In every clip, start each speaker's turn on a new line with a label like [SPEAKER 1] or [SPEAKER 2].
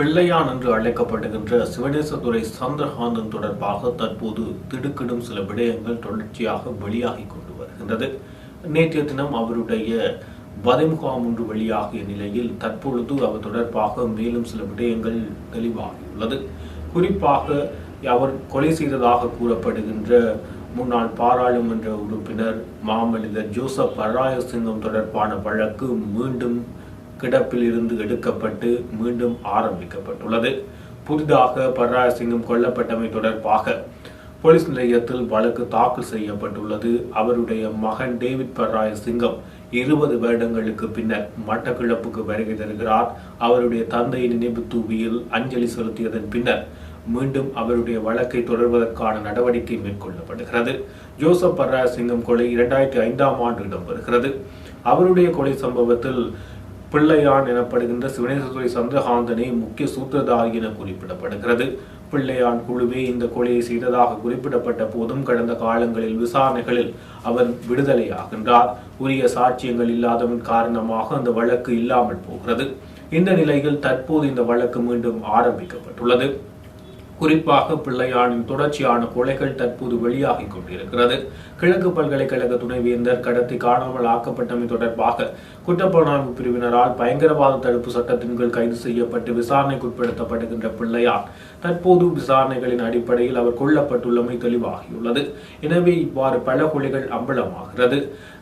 [SPEAKER 1] பிள்ளையான் என்று அழைக்கப்படுகின்ற சிவனேசதுரை சந்திரகாந்தன் தொடர்பாக தற்போது திடுக்கிடும் சில விடயங்கள் தொடர்ச்சியாக வெளியாகி கொண்டு வருகின்றது நேற்றைய தினம் அவருடைய வதைமுகாம் ஒன்று வெளியாகிய நிலையில் தற்பொழுது அவர் தொடர்பாக மேலும் சில விடயங்கள் தெளிவாகியுள்ளது குறிப்பாக அவர் கொலை செய்ததாக கூறப்படுகின்ற முன்னாள் பாராளுமன்ற உறுப்பினர் மாமனிதர் ஜோசப் பராயசிங்கம் தொடர்பான வழக்கு மீண்டும் கிடப்பில் இருந்து எடுக்கப்பட்டு மீண்டும் ஆரம்பிக்கப்பட்டுள்ளது புதிதாக பர்ராஜ் கொல்லப்பட்டமை தொடர்பாக போலீஸ் நிலையத்தில் வழக்கு தாக்கல் செய்யப்பட்டுள்ளது அவருடைய மகன் டேவிட் பர்ராய் சிங்கம் இருபது வருடங்களுக்கு பின்னர் மட்டக்கிழப்புக்கு வருகை தருகிறார் அவருடைய தந்தை நினைவு தூவியில் அஞ்சலி செலுத்தியதன் பின்னர் மீண்டும் அவருடைய வழக்கை தொடர்வதற்கான நடவடிக்கை மேற்கொள்ளப்படுகிறது ஜோசப் பர்ராஜ் சிங்கம் கொலை இரண்டாயிரத்தி ஐந்தாம் ஆண்டு இடம்பெறுகிறது அவருடைய கொலை சம்பவத்தில் பிள்ளையான் எனப்படுகின்ற சிவனேசத்துறை சந்திரகாந்தனை முக்கிய சூத்திரதாரி என குறிப்பிடப்படுகிறது பிள்ளையான் குழுவே இந்த கொலையை செய்ததாக குறிப்பிடப்பட்ட போதும் கடந்த காலங்களில் விசாரணைகளில் அவர் விடுதலையாகின்றார் உரிய சாட்சியங்கள் இல்லாதவன் காரணமாக அந்த வழக்கு இல்லாமல் போகிறது இந்த நிலையில் தற்போது இந்த வழக்கு மீண்டும் ஆரம்பிக்கப்பட்டுள்ளது குறிப்பாக பிள்ளையானின் தொடர்ச்சியான கொலைகள் தற்போது வெளியாகிக் கொண்டிருக்கிறது கிழக்கு பல்கலைக்கழக துணைவேந்தர் கடத்தி காணாமல் ஆக்கப்பட்டமை தொடர்பாக குற்றப்புலனாய்வு பிரிவினரால் பயங்கரவாத தடுப்பு சட்டத்தின் கீழ் கைது செய்யப்பட்டு விசாரணைக்குட்படுத்தப்படுகின்ற பிள்ளையார் தற்போது விசாரணைகளின் அடிப்படையில் அவர் கொல்லப்பட்டுள்ளமை தெளிவாகியுள்ளது எனவே இவ்வாறு பல கொலைகள் அம்பலமாகிறது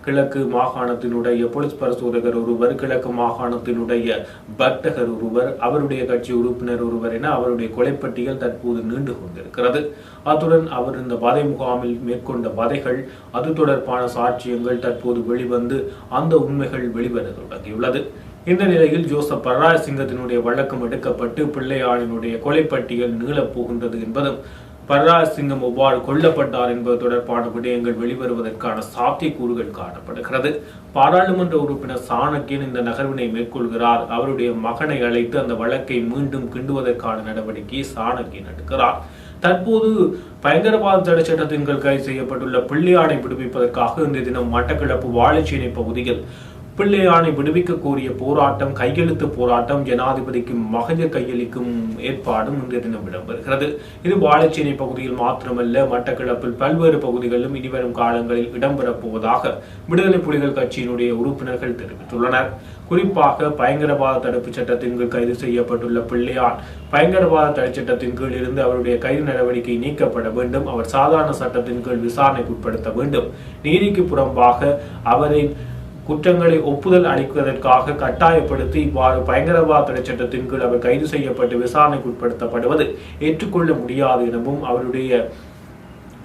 [SPEAKER 1] கிழக்கு மாகாணத்தினுடைய போலீஸ் பரிசோதகர் ஒருவர் கிழக்கு மாகாணத்தினுடைய பக்தகர் ஒருவர் அவருடைய கட்சி உறுப்பினர் ஒருவர் என அவருடைய கொலைப்பட்டியல் தற்போது நீண்டு கொண்டிருக்கிறது அத்துடன் அவர் இந்த வதை முகாமில் மேற்கொண்ட வதைகள் அது தொடர்பான சாட்சியங்கள் தற்போது வெளிவந்து அந்த உண்மைகள் வெளிவர தொடங்கியுள்ளது இந்த நிலையில் ஜோசப் பரராஜ் சிங்கத்தினுடைய வழக்கம் எடுக்கப்பட்டு பிள்ளையாளினுடைய கொலைப்பட்டியல் நீளப் போகின்றது என்பதும் சிங்கம் எவ்வாறு கொல்லப்பட்டார் என்பது தொடர்பான விடயங்கள் வெளிவருவதற்கான சாத்தியக்கூறுகள் காணப்படுகிறது பாராளுமன்ற உறுப்பினர் சாணக்கியன் இந்த நகர்வினை மேற்கொள்கிறார் அவருடைய மகனை அழைத்து அந்த வழக்கை மீண்டும் கிண்டுவதற்கான நடவடிக்கையை சாணக்கியன் எடுக்கிறார் தற்போது பயங்கரவாத தடை சட்டத்தின் கீழ் கைது செய்யப்பட்டுள்ள பிள்ளையானை விடுவிப்பதற்காக இன்றைய தினம் மட்டக்களப்பு வாழைச்சேனை பகுதியில் பிள்ளையானை விடுவிக்க கோரிய போராட்டம் கையெழுத்து போராட்டம் ஜனாதிபதிக்கு மகஜ கையளிக்கும் ஏற்பாடும் இன்றைய தினம் இடம்பெறுகிறது இது வாழைச்சேனை பகுதியில் மாத்திரமல்ல மட்டக்கிழப்பில் பல்வேறு பகுதிகளிலும் இனிவரும் காலங்களில் இடம்பெறப் போவதாக விடுதலை புலிகள் கட்சியினுடைய உறுப்பினர்கள் தெரிவித்துள்ளனர் குறிப்பாக பயங்கரவாத தடுப்பு சட்டத்தின் கீழ் கைது செய்யப்பட்டுள்ள பிள்ளையார் பயங்கரவாத தடை சட்டத்தின் கீழ் இருந்து அவருடைய கைது நடவடிக்கை நீக்கப்பட வேண்டும் அவர் சாதாரண சட்டத்தின் கீழ் விசாரணைக்குட்படுத்த வேண்டும் நீதிக்கு புறம்பாக அவரின் குற்றங்களை ஒப்புதல் அளிப்பதற்காக கட்டாயப்படுத்தி இவ்வாறு பயங்கரவாத சட்டத்தின் கீழ் அவர் கைது செய்யப்பட்டு விசாரணைக்கு உட்படுத்தப்படுவது ஏற்றுக்கொள்ள முடியாது எனவும் அவருடைய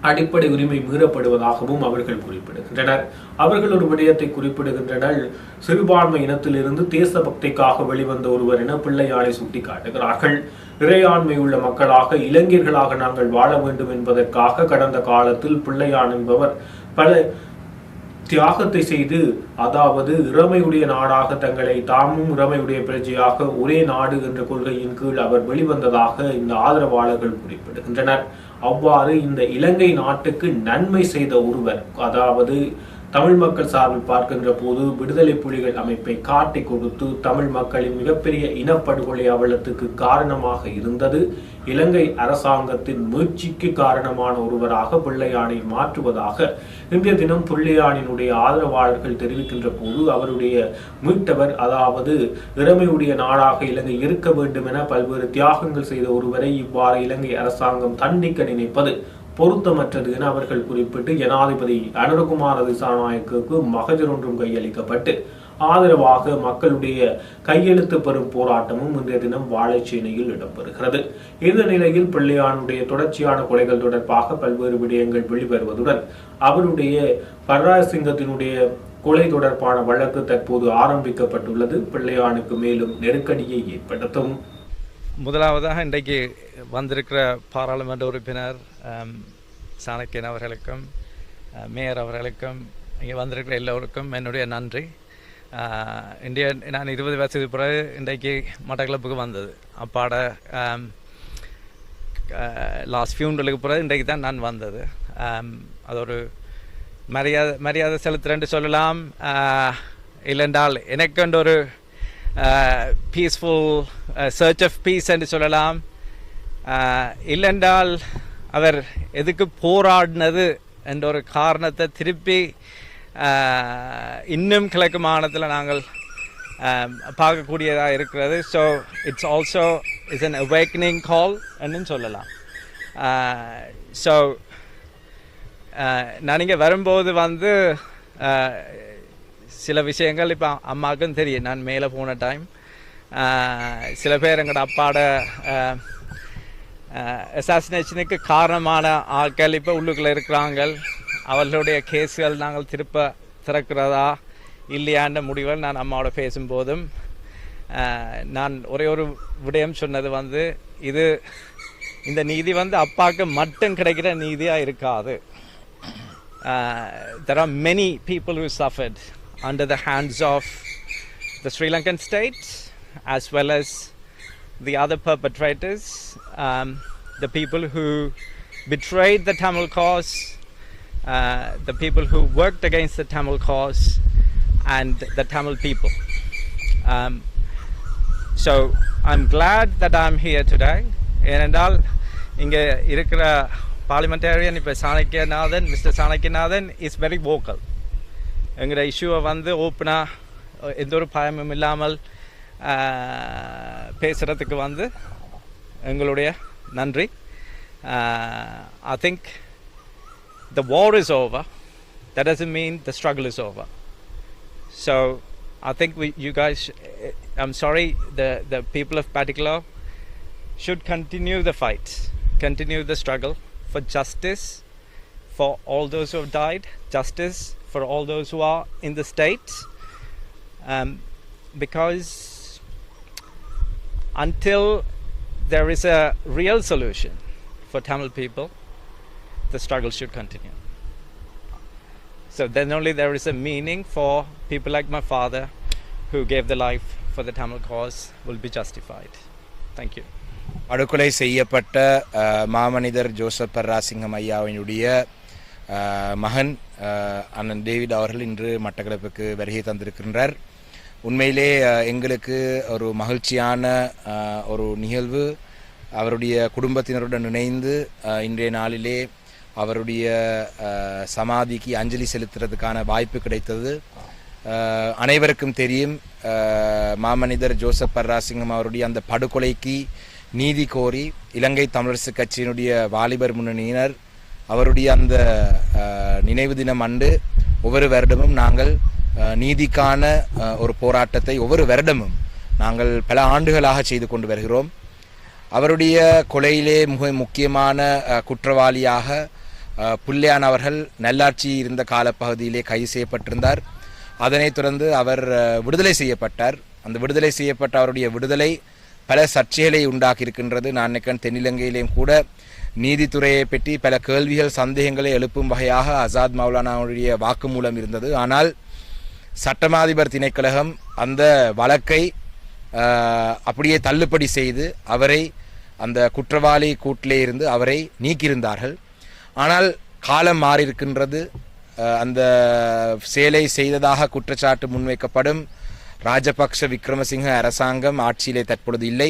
[SPEAKER 1] அடிப்படை உரிமை மீறப்படுவதாகவும் அவர்கள் குறிப்பிடுகின்றனர் அவர்கள் ஒரு விடயத்தை குறிப்பிடுகின்றனர் சிறுபான்மை இனத்திலிருந்து தேசபக்திக்காக வெளிவந்த ஒருவர் என பிள்ளையானை சுட்டிக்காட்டுகிறார்கள் இறையாண்மை உள்ள மக்களாக இளைஞர்களாக நாங்கள் வாழ வேண்டும் என்பதற்காக கடந்த காலத்தில் பிள்ளையான் என்பவர் பல தியாகத்தை செய்து அதாவது இறமையுடைய நாடாக தங்களை தாமும் இறமையுடைய பிரஜையாக ஒரே நாடு என்ற கொள்கையின் கீழ் அவர் வெளிவந்ததாக இந்த ஆதரவாளர்கள் குறிப்பிடுகின்றனர் அவ்வாறு இந்த இலங்கை நாட்டுக்கு நன்மை செய்த ஒருவர் அதாவது தமிழ் மக்கள் சார்பில் பார்க்கின்ற போது விடுதலை புலிகள் அமைப்பை காட்டி கொடுத்து தமிழ் மக்களின் மிகப்பெரிய இனப்படுகொலை அவலத்துக்கு காரணமாக இருந்தது இலங்கை அரசாங்கத்தின் முயற்சிக்கு காரணமான ஒருவராக பிள்ளையானை மாற்றுவதாக இந்திய தினம் பிள்ளையானினுடைய ஆதரவாளர்கள் தெரிவிக்கின்ற போது அவருடைய மீட்டவர் அதாவது இறமையுடைய நாடாக இலங்கை இருக்க வேண்டும் என பல்வேறு தியாகங்கள் செய்த ஒருவரை இவ்வாறு இலங்கை அரசாங்கம் தண்டிக்க நினைப்பது பொருத்தமற்றது என அவர்கள் குறிப்பிட்டு ஜனாதிபதி அனுரகுமார் திசாநாயக்குக்கு மகஜர் ஒன்றும் கையளிக்கப்பட்டு ஆதரவாக மக்களுடைய கையெழுத்து பெறும் போராட்டமும் இன்றைய தினம் வாழைச்சேனையில் இடம்பெறுகிறது இந்த நிலையில் பிள்ளையானுடைய தொடர்ச்சியான கொலைகள் தொடர்பாக பல்வேறு விடயங்கள் வெளிவருவதுடன் அவருடைய பர்ராஜசிங்கத்தினுடைய கொலை தொடர்பான வழக்கு தற்போது ஆரம்பிக்கப்பட்டுள்ளது பிள்ளையானுக்கு மேலும் நெருக்கடியை ஏற்படுத்தும்
[SPEAKER 2] முதலாவதாக இன்றைக்கு வந்திருக்கிற பாராளுமன்ற உறுப்பினர் சாணக்கியன் அவர்களுக்கும் மேயர் அவர்களுக்கும் இங்கே வந்திருக்கிற எல்லோருக்கும் என்னுடைய நன்றி இன்றைய நான் இருபது வயசுக்கு பிறகு இன்றைக்கு மட்டக்களப்புக்கு வந்தது அப்பாட லாஸ்ட் ஃபியூண்டலுக்கு பிறகு இன்றைக்கு தான் நான் வந்தது அது ஒரு மரியாதை மரியாதை செலுத்துறேன்னு சொல்லலாம் இல்லைன்றால் எனக்கு ஒரு பீஸ்ஃபுல் சர்ச் ஆஃப் பீஸ் என்று சொல்லலாம் இல்லைன்றால் அவர் எதுக்கு போராடினது என்ற ஒரு காரணத்தை திருப்பி இன்னும் கிழக்கு மாநிலத்தில் நாங்கள் பார்க்கக்கூடியதாக இருக்கிறது so it's also is an awakening call என்று சொல்லலாம் ஸோ நான் இங்கே வரும்போது வந்து சில விஷயங்கள் இப்போ அம்மாவுக்கும் தெரியும் நான் மேலே போன டைம் சில பேர் எங்களோட அப்பாட அசாசினேஷனுக்கு காரணமான ஆட்கள் இப்போ உள்ளுக்குள்ளே இருக்கிறாங்க அவர்களுடைய கேஸுகள் நாங்கள் திருப்ப திறக்கிறதா இல்லையான்ற முடிவில் நான் அம்மாவோட பேசும்போதும் நான் ஒரே ஒரு விடயம் சொன்னது வந்து இது இந்த நீதி வந்து அப்பாவுக்கு மட்டும் கிடைக்கிற நீதியாக இருக்காது there are many people who suffered under the hands of the Sri Lankan state as well as the other perpetrators, um, the people who betrayed the Tamil cause, uh, the people who worked against the Tamil cause, and the Tamil people. Um, so I'm glad that I'm here today. ஏனென்றால் இங்கே இருக்கிற parliamentarian இப்போ Chanakyanathan mister Chanakyanathan is very vocal எங்களோட இஷ்யூவை வந்து ஓப்பனாக எந்த ஒரு பயமும் இல்லாமல் பேசுகிறதுக்கு வந்து எங்களுடைய நன்றி I think the war is over that doesn't mean the struggle is over. So I think we, you guys, I'm sorry, the, the people of Patikla should continue the fight, continue the struggle for justice for all those who have died, justice for all those who are in the States um, because until there is a real solution for Tamil people, the struggle should continue. So then only there is a meaning for people like my father who gave the life for the Tamil cause will be justified. Thank you. படுகொலை செய்யப்பட்ட மாமனிதர் Joseph பர்ராசிங்கம் ஐயாவினுடைய மகன் அண்ணன் David அவர்கள் இன்று மட்டக்களப்புக்கு வருகை தந்திருக்கின்றார் உண்மையிலே எங்களுக்கு ஒரு மகிழ்ச்சியான ஒரு நிகழ்வு அவருடைய குடும்பத்தினருடன் இணைந்து இன்றைய நாளிலே அவருடைய சமாதிக்கு அஞ்சலி செலுத்துறதுக்கான வாய்ப்பு கிடைத்தது அனைவருக்கும் தெரியும் மாமனிதர் ஜோசப் பர்ராசிங்கம் அவருடைய அந்த படுகொலைக்கு நீதி கோரி இலங்கை தமிழரசுக் கட்சியினுடைய வாலிபர் முன்னணியினர் அவருடைய அந்த நினைவு தினம் அன்று ஒவ்வொரு வருடமும் நாங்கள் நீதிக்கான ஒரு போராட்டத்தை ஒவ்வொரு வருடமும் நாங்கள் பல ஆண்டுகளாக செய்து கொண்டு வருகிறோம் அவருடைய கொலையிலே மிக முக்கியமான குற்றவாளியாக புல்லியான் அவர்கள் நல்லாட்சி இருந்த காலப்பகுதியிலே கைது செய்யப்பட்டிருந்தார் அதனைத் தொடர்ந்து அவர் விடுதலை செய்யப்பட்டார் அந்த விடுதலை செய்யப்பட்ட அவருடைய விடுதலை பல சர்ச்சைகளை உண்டாக்கியிருக்கின்றது நான் நினைக்கிறேன் தென்னிலங்கையிலேயும் கூட நீதித்துறையை பற்றி பல கேள்விகள் சந்தேகங்களை எழுப்பும் வகையாக அசாத் மௌலானாவுடைய வாக்குமூலம் இருந்தது ஆனால் சட்டமாதிபர் திணைக்கழகம் அந்த வழக்கை அப்படியே தள்ளுபடி செய்து அவரை அந்த குற்றவாளி கூட்டிலே இருந்து அவரை நீக்கியிருந்தார்கள் ஆனால் காலம் மாறியிருக்கின்றது அந்த செயலை செய்ததாக குற்றச்சாட்டு முன்வைக்கப்படும் ராஜபக்ஷ விக்ரமசிங்க அரசாங்கம் ஆட்சியிலே தற்பொழுது இல்லை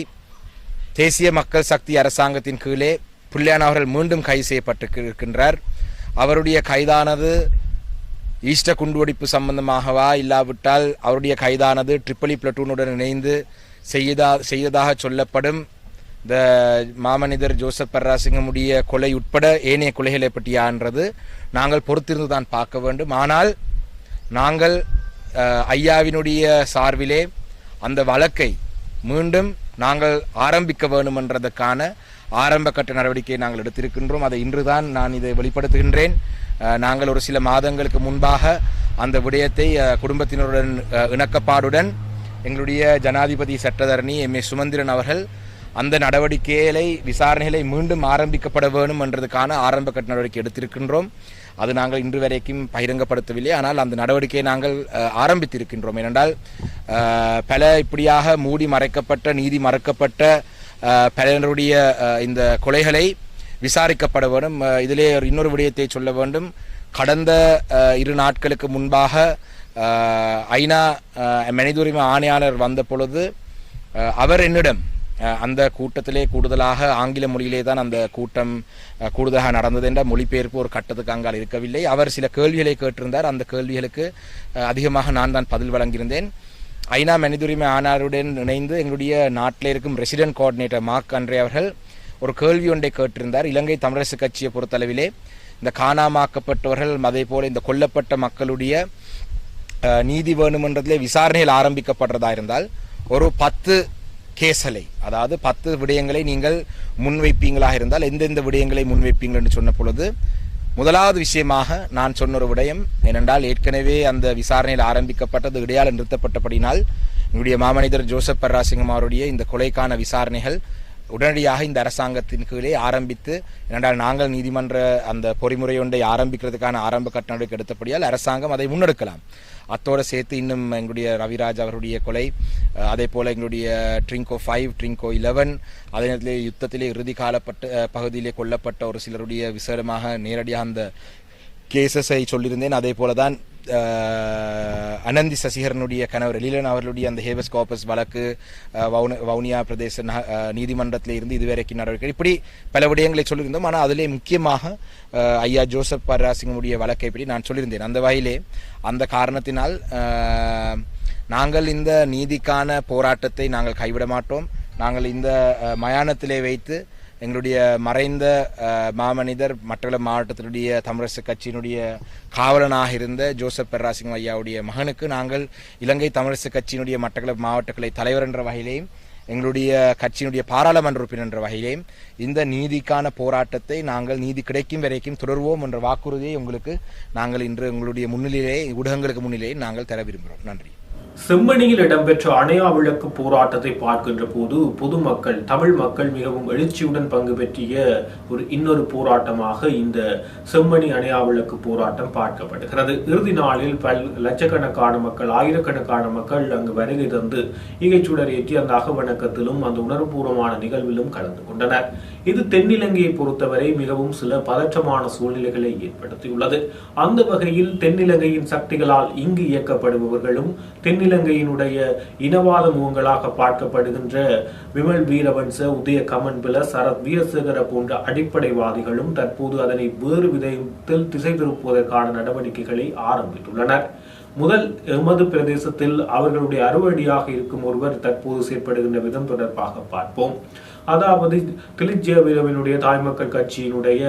[SPEAKER 2] தேசிய மக்கள் சக்தி அரசாங்கத்தின் கீழே புல்லியான் அவர்கள் மீண்டும் கைது செய்யப்பட்டிருக்கின்றார் அவருடைய கைதானது ஈஸ்ட குண்டுவெடிப்பு சம்பந்தமாகவா இல்லாவிட்டால் அவருடைய கைதானது ட்ரிப்பலி பிளட்டூனுடன் இணைந்து செய்யதா செய்ததாக சொல்லப்படும் இந்த மாமனிதர் ஜோசப் பர்ராசிங்கமுடைய கொலை உட்பட ஏனைய கொலைகளை பற்றியான்றது நாங்கள் பொறுத்திருந்து தான் பார்க்க வேண்டும் ஆனால் நாங்கள் ஐயாவினுடைய சார்பிலே அந்த வழக்கை மீண்டும் நாங்கள் ஆரம்பிக்க வேணுமென்றதுக்கான ஆரம்ப கட்ட நடவடிக்கையை நாங்கள் எடுத்திருக்கின்றோம் அதை இன்றுதான் நான் இதை வெளிப்படுத்துகின்றேன் நாங்கள் ஒரு சில மாதங்களுக்கு முன்பாக அந்த விடயத்தை குடும்பத்தினருடன் இணக்கப்பாடுடன் எங்களுடைய ஜனாதிபதி சட்டத்தரணி எம் ஏ சுமந்திரன் அவர்கள் அந்த நடவடிக்கைகளை விசாரணைகளை மீண்டும் ஆரம்பிக்கப்பட வேணும் என்றதுக்கான ஆரம்ப கட்ட நடவடிக்கை எடுத்திருக்கின்றோம் அது நாங்கள் இன்று வரைக்கும் பகிரங்கப்படுத்தவில்லை ஆனால் அந்த நடவடிக்கையை நாங்கள் ஆரம்பித்திருக்கின்றோம் ஏனென்றால் பல இப்படியாக மூடி மறைக்கப்பட்ட நீதி மறக்கப்பட்ட பலருடைய இந்த கொலைகளை விசாரிக்கப்பட வேண்டும் இதிலே ஒரு இன்னொரு விடயத்தை சொல்ல வேண்டும் கடந்த இரு நாட்களுக்கு முன்பாக ஐநா மனித உரிமை ஆணையாளர் வந்த பொழுது அவர் என்னிடம் அந்த கூட்டத்திலே கூடுதலாக ஆங்கில மொழியிலே தான் அந்த கூட்டம் கூடுதலாக நடந்தது என்ற மொழிபெயர்ப்பு ஒரு கட்டத்துக்கு அங்கால் இருக்கவில்லை அவர் சில கேள்விகளை கேட்டிருந்தார் அந்த கேள்விகளுக்கு அதிகமாக நான் தான் பதில் வழங்கியிருந்தேன் ஐநா மனிதுரிமை ஆனாருடன் இணைந்து எங்களுடைய நாட்டில் இருக்கும் ரெசிடென்ட் கோஆர்டினேட்டர் மார்க் அன்றே அவர்கள் ஒரு கேள்வி ஒன்றை கேட்டிருந்தார் இலங்கை தமிழரசு கட்சியை பொறுத்தளவிலே இந்த காணாமாக்கப்பட்டவர்கள் அதே போல இந்த கொல்லப்பட்ட மக்களுடைய நீதி வேணுமன்றத்திலே விசாரணையில் ஆரம்பிக்கப்படுறதா இருந்தால் ஒரு பத்து கேசலை அதாவது பத்து விடயங்களை நீங்கள் முன்வைப்பீங்களாக இருந்தால் எந்தெந்த விடயங்களை முன்வைப்பீங்கள் சொன்ன பொழுது முதலாவது விஷயமாக நான் சொன்ன ஒரு விடயம் ஏனென்றால் ஏற்கனவே அந்த விசாரணையில் ஆரம்பிக்கப்பட்டது இடையால் நிறுத்தப்பட்டபடினால் என்னுடைய மாமனிதர் ஜோசப் பர்ராசிங்கம் அவருடைய இந்த கொலைக்கான விசாரணைகள் உடனடியாக இந்த அரசாங்கத்தின் கீழே ஆரம்பித்து ஏனென்றால் நாங்கள் நீதிமன்ற அந்த பொறிமுறை ஒன்றை ஆரம்பிக்கிறதுக்கான ஆரம்ப கட்ட நடவடிக்கை எடுத்தபடியால் அரசாங்கம் அதை முன்னெடுக்கலாம் அத்தோடு சேர்த்து இன்னும் எங்களுடைய ரவிராஜ் அவருடைய கொலை அதே போல் எங்களுடைய ட்ரிங்கோ ஃபைவ் ட்ரிங்கோ இலவன் அதே நேரத்திலே யுத்தத்திலே இறுதி காலப்பட்ட பகுதியிலே கொல்லப்பட்ட ஒரு சிலருடைய விசேடமாக நேரடியாக அந்த கேசஸை சொல்லியிருந்தேன் அதே போல தான் அனந்தி சசிகரனுடைய கணவர் லீலன் அவர்களுடைய அந்த ஹேபஸ் காப்பஸ் வழக்கு வவுனியா பிரதேச நீதிமன்றத்தில் இருந்து இதுவரைக்கும் நடவடிக்கை இப்படி பல விடயங்களை சொல்லியிருந்தோம் ஆனால் அதிலே முக்கியமாக ஐயா ஜோசப் பர்ராசிங்கனுடைய வழக்கை இப்படி நான் சொல்லியிருந்தேன் அந்த வகையிலே அந்த காரணத்தினால் நாங்கள் இந்த நீதிக்கான போராட்டத்தை நாங்கள் கைவிட மாட்டோம் நாங்கள் இந்த மயானத்திலே வைத்து எங்களுடைய மறைந்த மாமனிதர் மட்டள மாவட்டத்தினுடைய தமிழரசு கட்சியினுடைய காவலனாக இருந்த ஜோசப் பெர்ராசிங் ஐயாவுடைய மகனுக்கு நாங்கள் இலங்கை தமிழரசு கட்சியினுடைய மட்டக்கள மாவட்டக்களை தலைவர் என்ற வகையிலேயும் எங்களுடைய கட்சியினுடைய பாராளுமன்ற உறுப்பினர் என்ற வகையிலேயும் இந்த நீதிக்கான போராட்டத்தை நாங்கள் நீதி கிடைக்கும் வரைக்கும் தொடர்வோம் என்ற வாக்குறுதியை உங்களுக்கு நாங்கள் இன்று எங்களுடைய முன்னிலையிலே ஊடகங்களுக்கு முன்னிலையை நாங்கள் தர விரும்புகிறோம் நன்றி
[SPEAKER 1] செம்மணியில் இடம்பெற்ற அணையா விளக்கு போராட்டத்தை பார்க்கின்ற போது பொதுமக்கள் தமிழ் மக்கள் மிகவும் எழுச்சியுடன் பங்கு பெற்றிய ஒரு இன்னொரு போராட்டமாக இந்த செம்மணி அணையா விளக்கு போராட்டம் பார்க்கப்படுகிறது இறுதி நாளில் பல் லட்சக்கணக்கான மக்கள் ஆயிரக்கணக்கான மக்கள் அங்கு வருகை தந்து ஈகைச்சுடர் ஏற்றி அந்த அகவணக்கத்திலும் அந்த உணர்வுபூர்வமான நிகழ்விலும் கலந்து கொண்டனர் இது தென்னிலங்கையை பொறுத்தவரை மிகவும் சில பதற்றமான சூழ்நிலைகளை ஏற்படுத்தியுள்ளது அந்த வகையில் தென்னிலங்கையின் சக்திகளால் இங்கு இயக்கப்படுபவர்களும் தென்னிலங்கையினுடைய இனவாத முகங்களாக பார்க்கப்படுகின்ற விமல் வீரவன்ச உதய கமன்பில சரத் வீரசேகர போன்ற அடிப்படைவாதிகளும் தற்போது அதனை வேறு விதத்தில் திசை திருப்புவதற்கான நடவடிக்கைகளை ஆரம்பித்துள்ளனர் முதல் எமது பிரதேசத்தில் அவர்களுடைய அறுவடியாக இருக்கும் ஒருவர் தற்போது செயற்படுகின்ற விதம் தொடர்பாக பார்ப்போம் அதாவது கிளிச்சேவிரவினுடைய தாய்மக்கள் கட்சியினுடைய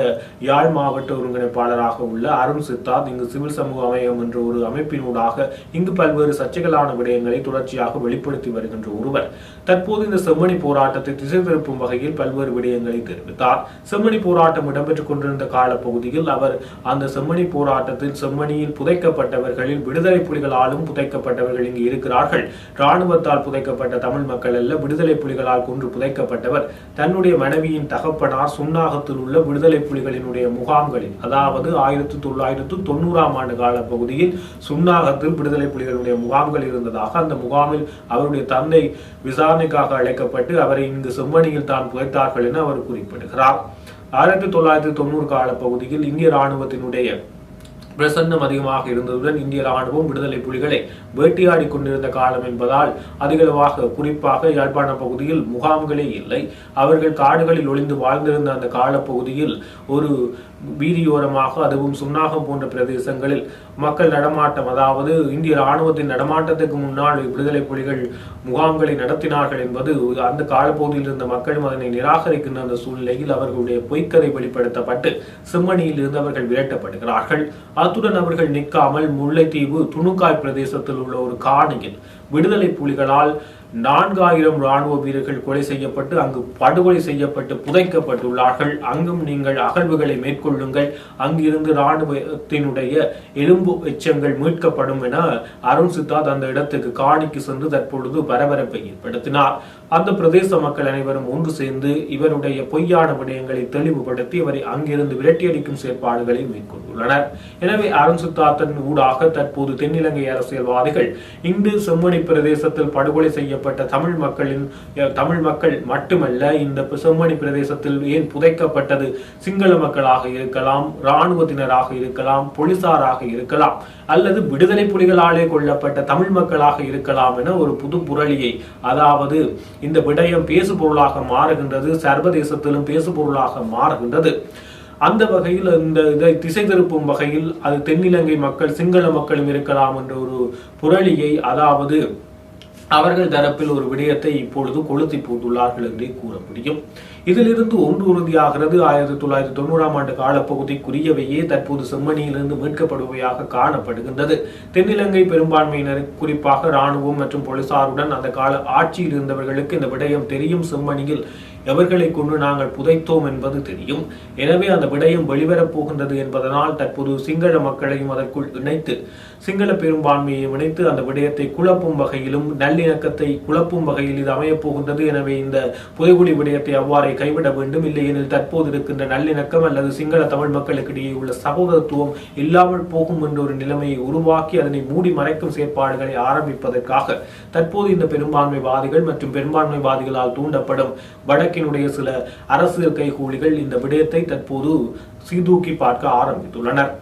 [SPEAKER 1] யாழ் மாவட்ட ஒருங்கிணைப்பாளராக உள்ள அருண் சித்தார்த் இங்கு சிவில் சமூக அமையம் என்ற ஒரு அமைப்பினூடாக இங்கு பல்வேறு சர்ச்சைகளான விடயங்களை தொடர்ச்சியாக வெளிப்படுத்தி வருகின்ற ஒருவர் தற்போது இந்த செம்மணி போராட்டத்தை திசை திருப்பும் வகையில் பல்வேறு விடயங்களை தெரிவித்தார் செம்மணி போராட்டம் இடம்பெற்றுக் கொண்டிருந்த காலப்பகுதியில் அவர் அந்த செம்மணி போராட்டத்தில் செம்மணியில் புதைக்கப்பட்டவர்களில் விடுதலை புலிகளாலும் புதைக்கப்பட்டவர்கள் இங்கு இருக்கிறார்கள் ராணுவத்தால் புதைக்கப்பட்ட தமிழ் மக்கள் அல்ல விடுதலை புலிகளால் கொன்று புதைக்கப்பட்டவர் அவர் தன்னுடைய மனைவியின் தகப்பனார் சுன்னாகத்தில் உள்ள விடுதலை புலிகளினுடைய முகாம்களில் அதாவது ஆயிரத்தி தொள்ளாயிரத்து தொண்ணூறாம் ஆண்டு கால பகுதியில் சுன்னாகத்தில் விடுதலை புலிகளுடைய முகாம்கள் இருந்ததாக அந்த முகாமில் அவருடைய தந்தை விசாரணைக்காக அழைக்கப்பட்டு அவரை இங்கு செம்மணியில் தான் புகைத்தார்கள் என அவர் குறிப்பிடுகிறார் ஆயிரத்தி தொள்ளாயிரத்தி தொண்ணூறு கால பகுதியில் இந்திய ராணுவத்தினுடைய பிரசன்னம் அதிகமாக இருந்ததுடன் இந்திய ராணுவம் விடுதலை புலிகளை வேட்டையாடி கொண்டிருந்த காலம் என்பதால் அதிகளவாக குறிப்பாக யாழ்ப்பாண பகுதியில் முகாம்களே இல்லை அவர்கள் காடுகளில் ஒளிந்து வாழ்ந்திருந்த அந்த காலப்பகுதியில் ஒரு வீதியோரமாக அதுவும் சுன்னாகம் போன்ற பிரதேசங்களில் மக்கள் நடமாட்டம் அதாவது இந்திய ராணுவத்தின் நடமாட்டத்துக்கு முன்னால் விடுதலை புலிகள் முகாம்களை நடத்தினார்கள் என்பது அந்த காலப்பகுதியில் இருந்த மக்களும் அதனை நிராகரிக்கின்ற அந்த சூழ்நிலையில் அவர்களுடைய பொய்க்கதை வெளிப்படுத்தப்பட்டு சிம்மணியில் இருந்து அவர்கள் விரட்டப்படுகிறார்கள் அத்துடன் அவர்கள் நிற்காமல் முல்லைத்தீவு துணுக்காய் பிரதேசத்தில் உள்ள ஒரு காணியில் விடுதலை புலிகளால் நான்காயிரம் ராணுவ வீரர்கள் கொலை செய்யப்பட்டு அங்கு படுகொலை செய்யப்பட்டு புதைக்கப்பட்டுள்ளார்கள் அங்கும் நீங்கள் அகழ்வுகளை மேற்கொள்ளுங்கள் அங்கிருந்து ராணுவத்தினுடைய எலும்பு எச்சங்கள் மீட்கப்படும் என அருண் சித்தார்த் அந்த இடத்துக்கு காணிக்கு சென்று தற்பொழுது பரபரப்பை ஏற்படுத்தினார் அந்த பிரதேச மக்கள் அனைவரும் ஒன்று சேர்ந்து இவருடைய பொய்யான விடயங்களை தெளிவுபடுத்தி இவரை அங்கிருந்து விரட்டியடிக்கும் செயற்பாடுகளை மேற்கொண்டுள்ளனர் எனவே அரண் சுத்தாத்தன் ஊடாக தற்போது தென்னிலங்கை அரசியல்வாதிகள் இந்து செம்மணி பிரதேசத்தில் படுகொலை செய்யப்பட்ட தமிழ் மக்களின் தமிழ் மக்கள் மட்டுமல்ல இந்த செம்மணி பிரதேசத்தில் ஏன் புதைக்கப்பட்டது சிங்கள மக்களாக இருக்கலாம் இராணுவத்தினராக இருக்கலாம் போலீசாராக இருக்கலாம் அல்லது விடுதலை புலிகளாலே கொல்லப்பட்ட தமிழ் மக்களாக இருக்கலாம் என ஒரு புது புரளியை அதாவது இந்த விடயம் பேசு பொருளாக மாறுகின்றது சர்வதேசத்திலும் பேசு பொருளாக மாறுகின்றது அந்த வகையில் இந்த இதை திசை திருப்பும் வகையில் அது தென்னிலங்கை மக்கள் சிங்கள மக்களும் இருக்கலாம் என்ற ஒரு புரளியை அதாவது அவர்கள் தரப்பில் ஒரு விடயத்தை இப்பொழுது கொளுத்தி போட்டுள்ளார்கள் என்றே கூற முடியும் இதிலிருந்து ஒன்று உறுதியாகிறது ஆயிரத்தி தொள்ளாயிரத்தி தொண்ணூறாம் ஆண்டு காலப்பகுதிக்குரியவையே தற்போது செம்மணியிலிருந்து மீட்கப்படுவையாக காணப்படுகின்றது தென்னிலங்கை பெரும்பான்மையினர் குறிப்பாக இராணுவம் மற்றும் போலீசாருடன் அந்த கால ஆட்சியில் இருந்தவர்களுக்கு இந்த விடயம் தெரியும் செம்மணியில் எவர்களை கொண்டு நாங்கள் புதைத்தோம் என்பது தெரியும் எனவே அந்த விடயம் வெளிவரப் போகின்றது என்பதனால் தற்போது சிங்கள மக்களையும் அதற்குள் இணைத்து சிங்கள பெரும்பான்மையையும் இணைத்து அந்த விடயத்தை குழப்பும் வகையிலும் நல்லிணக்கத்தை குழப்பும் வகையில் இது அமையப் போகின்றது எனவே இந்த புதைகுடி விடயத்தை அவ்வாறே கைவிட வேண்டும் இல்லையெனில் தற்போது இருக்கின்ற நல்லிணக்கம் அல்லது சிங்கள தமிழ் மக்களுக்கிடையே உள்ள சகோதரத்துவம் இல்லாமல் போகும் என்ற ஒரு நிலைமையை உருவாக்கி அதனை மூடி மறைக்கும் செயற்பாடுகளை ஆரம்பிப்பதற்காக தற்போது இந்த பெரும்பான்மைவாதிகள் மற்றும் பெரும்பான்மைவாதிகளால் தூண்டப்படும் வடக்கினுடைய சில அரசியல் கைகூலிகள் இந்த விடயத்தை தற்போது சீதூக்கி பார்க்க ஆரம்பித்துள்ளனர்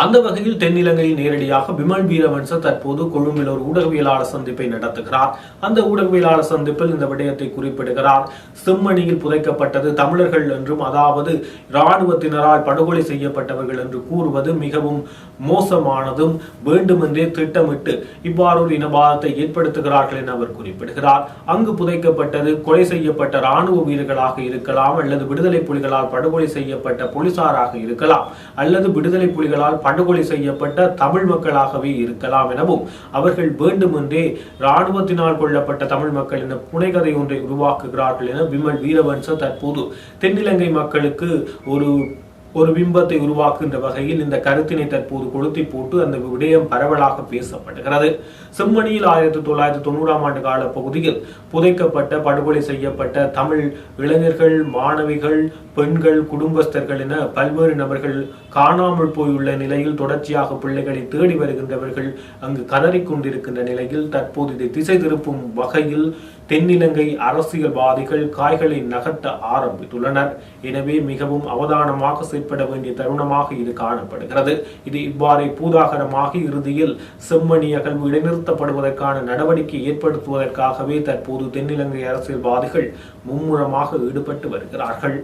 [SPEAKER 1] அந்த வகையில் தென்னிலங்கையில் நேரடியாக விமல் வீரவன்ச தற்போது கொழும்பில் ஒரு ஊடகவியலாளர் சந்திப்பை நடத்துகிறார் அந்த ஊடகவியலாளர் சந்திப்பில் இந்த விடயத்தை குறிப்பிடுகிறார் செம்மணியில் புதைக்கப்பட்டது தமிழர்கள் என்றும் அதாவது இராணுவத்தினரால் படுகொலை செய்யப்பட்டவர்கள் என்று கூறுவது மிகவும் மோசமானதும் வேண்டுமென்றே திட்டமிட்டு இவ்வாறு ஒரு இனவாதத்தை ஏற்படுத்துகிறார்கள் என அவர் குறிப்பிடுகிறார் அங்கு புதைக்கப்பட்டது கொலை செய்யப்பட்ட இராணுவ வீரர்களாக இருக்கலாம் அல்லது விடுதலை புலிகளால் படுகொலை செய்யப்பட்ட போலீசாராக இருக்கலாம் அல்லது விடுதலை புலிகளால் படுகொலை செய்யப்பட்ட தமிழ் மக்களாகவே இருக்கலாம் எனவும் அவர்கள் வேண்டுமென்றே இராணுவத்தினால் கொல்லப்பட்ட தமிழ் மக்கள் என புனைகதை ஒன்றை உருவாக்குகிறார்கள் என விமல் வீரவன்ச தற்போது தென்னிலங்கை மக்களுக்கு ஒரு ஒரு பிம்பத்தை உருவாக்குகின்ற வகையில் இந்த கருத்தினை தற்போது கொளுத்தி போட்டு அந்த விடயம் பரவலாக பேசப்படுகிறது செம்மணியில் ஆயிரத்தி தொள்ளாயிரத்தி தொண்ணூறாம் ஆண்டு கால பகுதியில் புதைக்கப்பட்ட படுகொலை செய்யப்பட்ட தமிழ் இளைஞர்கள் மாணவிகள் பெண்கள் குடும்பஸ்தர்கள் என பல்வேறு நபர்கள் காணாமல் போயுள்ள நிலையில் தொடர்ச்சியாக பிள்ளைகளை தேடி வருகின்றவர்கள் அங்கு கதறிக்கொண்டிருக்கின்ற நிலையில் தற்போது இதை திசை திருப்பும் வகையில் தென்னிலங்கை அரசியல்வாதிகள் காய்களை நகர்த்த ஆரம்பித்துள்ளனர் எனவே மிகவும் அவதானமாக செயற்பட வேண்டிய தருணமாக இது காணப்படுகிறது இது இவ்வாறே பூதாகரமாக இறுதியில் செம்மணி அகழ்வு இடைநிறுத்தப்படுவதற்கான நடவடிக்கை ஏற்படுத்துவதற்காகவே தற்போது தென்னிலங்கை அரசியல்வாதிகள் மும்முரமாக ஈடுபட்டு வருகிறார்கள்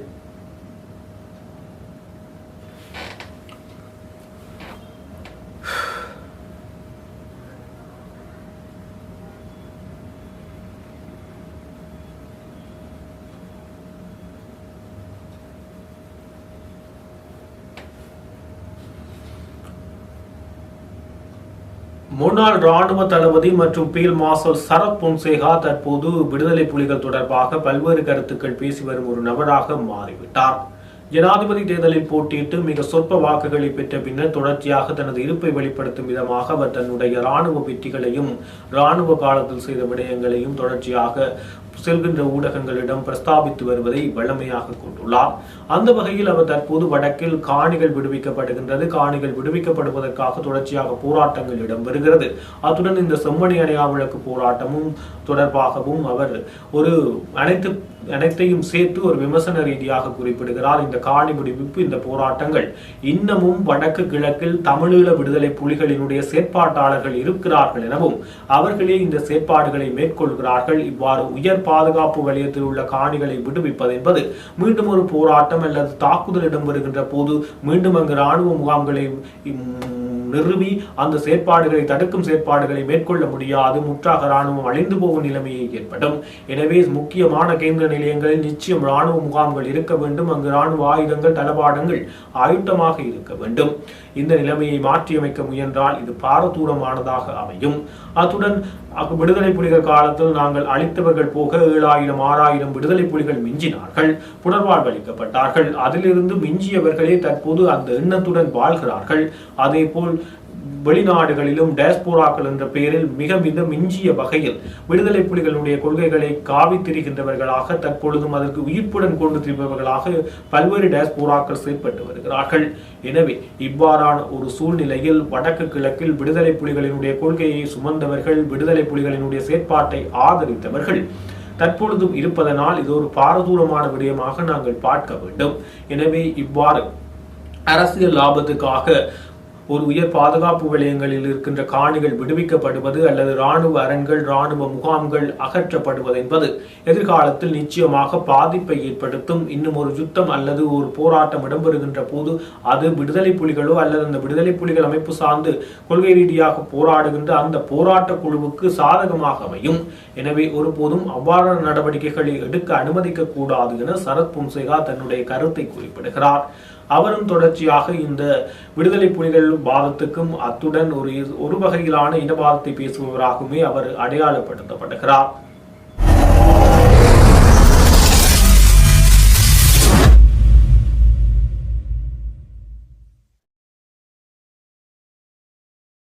[SPEAKER 1] முன்னாள் ராணுவ தளபதி மற்றும் பீல் மார்ஷல் சரத் பொன்சேகா தற்போது விடுதலை புலிகள் தொடர்பாக பல்வேறு கருத்துக்கள் பேசி வரும் ஒரு நபராக மாறிவிட்டார் ஜனாதிபதி தேர்தலில் போட்டியிட்டு மிக சொற்ப வாக்குகளை பெற்ற பின்னர் தொடர்ச்சியாக தனது இருப்பை வெளிப்படுத்தும் விதமாக அவர் தன்னுடைய இராணுவ வெற்றிகளையும் இராணுவ காலத்தில் செய்த விடயங்களையும் தொடர்ச்சியாக செல்கின்ற ஊடகங்களிடம் பிரஸ்தாபித்து வருவதை வழமையாக கொண்டுள்ளார் அந்த வகையில் அவர் தற்போது வடக்கில் காணிகள் விடுவிக்கப்படுகின்றது காணிகள் விடுவிக்கப்படுவதற்காக தொடர்ச்சியாக போராட்டங்கள் இடம்பெறுகிறது அத்துடன் இந்த செம்மணி அணையா விளக்கு போராட்டமும் தொடர்பாகவும் அவர் ஒரு அனைத்து அனைத்தையும் சேர்த்து ஒரு விமர்சன ரீதியாக குறிப்பிடுகிறார் இந்த காணி விடுவிப்பு இந்த போராட்டங்கள் இன்னமும் வடக்கு கிழக்கில் தமிழீழ விடுதலை புலிகளினுடைய செயற்பாட்டாளர்கள் இருக்கிறார்கள் எனவும் அவர்களே இந்த செயற்பாடுகளை மேற்கொள்கிறார்கள் இவ்வாறு உயர் பாதுகாப்பு வலயத்தில் உள்ள காணிகளை விடுவிப்பது என்பது மீண்டும் ஒரு போராட்டம் அல்லது தாக்குதல் இடம்பெறுகின்ற போது மீண்டும் அங்கு இராணுவ முகாம்களை நிறுவி அந்த செயற்பாடுகளை தடுக்கும் செயற்பாடுகளை மேற்கொள்ள முடியாது முற்றாக ராணுவம் அழிந்து போகும் நிலைமையை ஏற்படும் எனவே முக்கியமான கேந்திர நிலையங்களில் நிச்சயம் இராணுவ முகாம்கள் இருக்க வேண்டும் அங்கு ராணுவ ஆயுதங்கள் தளபாடங்கள் ஆயுத்தமாக இருக்க வேண்டும் இந்த நிலைமையை மாற்றியமைக்க முயன்றால் இது பாரதூரமானதாக அமையும் அத்துடன் விடுதலை புலிகள் காலத்தில் நாங்கள் அளித்தவர்கள் போக ஏழாயிரம் ஆறாயிரம் விடுதலை புலிகள் மிஞ்சினார்கள் புனர்வாழ்வளிக்கப்பட்டார்கள் அதிலிருந்து மிஞ்சியவர்களே தற்போது அந்த எண்ணத்துடன் வாழ்கிறார்கள் அதே போல் வெளிநாடுகளிலும் டேஸ்போராக்கள் என்ற பெயரில் மிக மிக மிஞ்சிய வகையில் விடுதலை புலிகளுடைய கொள்கைகளை காவி திரிகின்றவர்களாக தற்பொழுதும் அதற்கு உயிர்ப்புடன் கொண்டு திரிபவர்களாக பல்வேறு டேஸ்போராக்கள் செயற்பட்டு வருகிறார்கள் எனவே இவ்வாறான ஒரு சூழ்நிலையில் வடக்கு கிழக்கில் விடுதலை புலிகளினுடைய கொள்கையை சுமந்தவர்கள் விடுதலை புலிகளினுடைய செயற்பாட்டை ஆதரித்தவர்கள் தற்பொழுதும் இருப்பதனால் இது ஒரு பாரதூரமான விடயமாக நாங்கள் பார்க்க வேண்டும் எனவே இவ்வாறு அரசியல் லாபத்துக்காக ஒரு உயர் பாதுகாப்பு விலையங்களில் இருக்கின்ற காணிகள் விடுவிக்கப்படுவது அல்லது இராணுவ அரண்கள் இராணுவ முகாம்கள் அகற்றப்படுவது என்பது எதிர்காலத்தில் நிச்சயமாக பாதிப்பை ஏற்படுத்தும் இன்னும் ஒரு யுத்தம் அல்லது ஒரு போராட்டம் இடம்பெறுகின்ற போது அது விடுதலை புலிகளோ அல்லது அந்த விடுதலை புலிகள் அமைப்பு சார்ந்து கொள்கை ரீதியாக போராடுகின்ற அந்த போராட்ட குழுவுக்கு சாதகமாக அமையும் எனவே ஒருபோதும் அவ்வாறான நடவடிக்கைகளை எடுக்க அனுமதிக்க கூடாது என சரத் புன்சேகா தன்னுடைய கருத்தை குறிப்பிடுகிறார் அவரும் தொடர்ச்சியாக இந்த விடுதலை புலிகள் வாதத்துக்கும் அத்துடன் ஒரு ஒரு வகையிலான இனவாதத்தை பேசுபவராகவுமே அவர் அடையாளப்படுத்தப்படுகிறார்